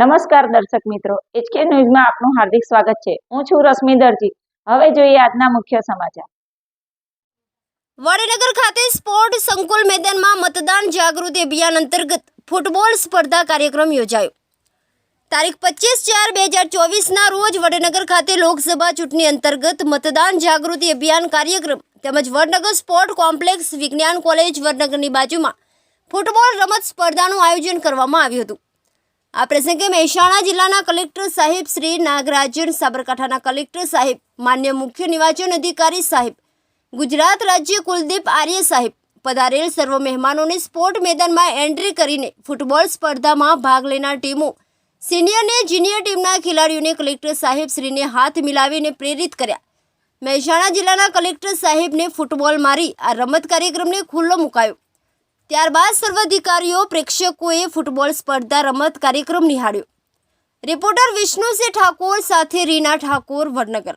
નમસ્કાર દર્શક મિત્રો એચકે ન્યૂઝમાં આપનું હાર્દિક સ્વાગત છે. હું છું રશ્મિ દરજી. હવે જોઈએ આજના મુખ્ય સમાચાર. વડનગર ખાતે સ્પોર્ટ સંકુલ મેદાનમાં મતદાન જાગૃતિ અભિયાન અંતર્ગત ફૂટબોલ સ્પર્ધા કાર્યક્રમ યોજાયો. તારીખ પચીસ ચાર બે હજાર ચોવીસના રોજ વડનગર ખાતે લોકસભા ચૂંટણી અંતર્ગત મતદાન જાગૃતિ અભિયાન કાર્યક્રમ તેમજ વડનગર સ્પોર્ટ કોમ્પ્લેક્સ વિજ્ઞાન કોલેજ વડનગરની બાજુમાં ફૂટબોલ રમત સ્પર્ધાનું આયોજન કરવામાં આવ્યું હતું. આ પ્રસંગે મહેસાણા જિલ્લાના કલેક્ટર સાહેબ શ્રી નાગરાજન સાબરકાંઠાના કલેક્ટર સાહેબ, માન્ય મુખ્ય નિર્વાચન અધિકારી સાહેબ, ગુજરાત રાજ્ય કુલદીપ આર્ય સાહેબ પધારેલ સર્વ મહેમાનોને સ્પોર્ટ મેદાનમાં એન્ટ્રી કરીને ફૂટબોલ સ્પર્ધામાં ભાગ લેનાર ટીમો, સિનિયર ને જુનિયર ટીમના ખેલાડીઓને કલેક્ટર સાહેબ શ્રીને હાથ મિલાવીને પ્રેરિત કર્યા. મહેસાણા જિલ્લાના કલેક્ટર સાહેબને ફૂટબોલ મારી આ રમત કાર્યક્રમને ખુલ્લો મુકાયો. ત્યારબાદ સર્વાધિકારીઓ, પ્રેક્ષકોએ ફૂટબોલ સ્પર્ધા રમત કાર્યક્રમ નિહાળ્યો. રિપોર્ટર વિષ્ણુસિંહ ઠાકોર સાથે રીના ઠાકોર, વડનગર.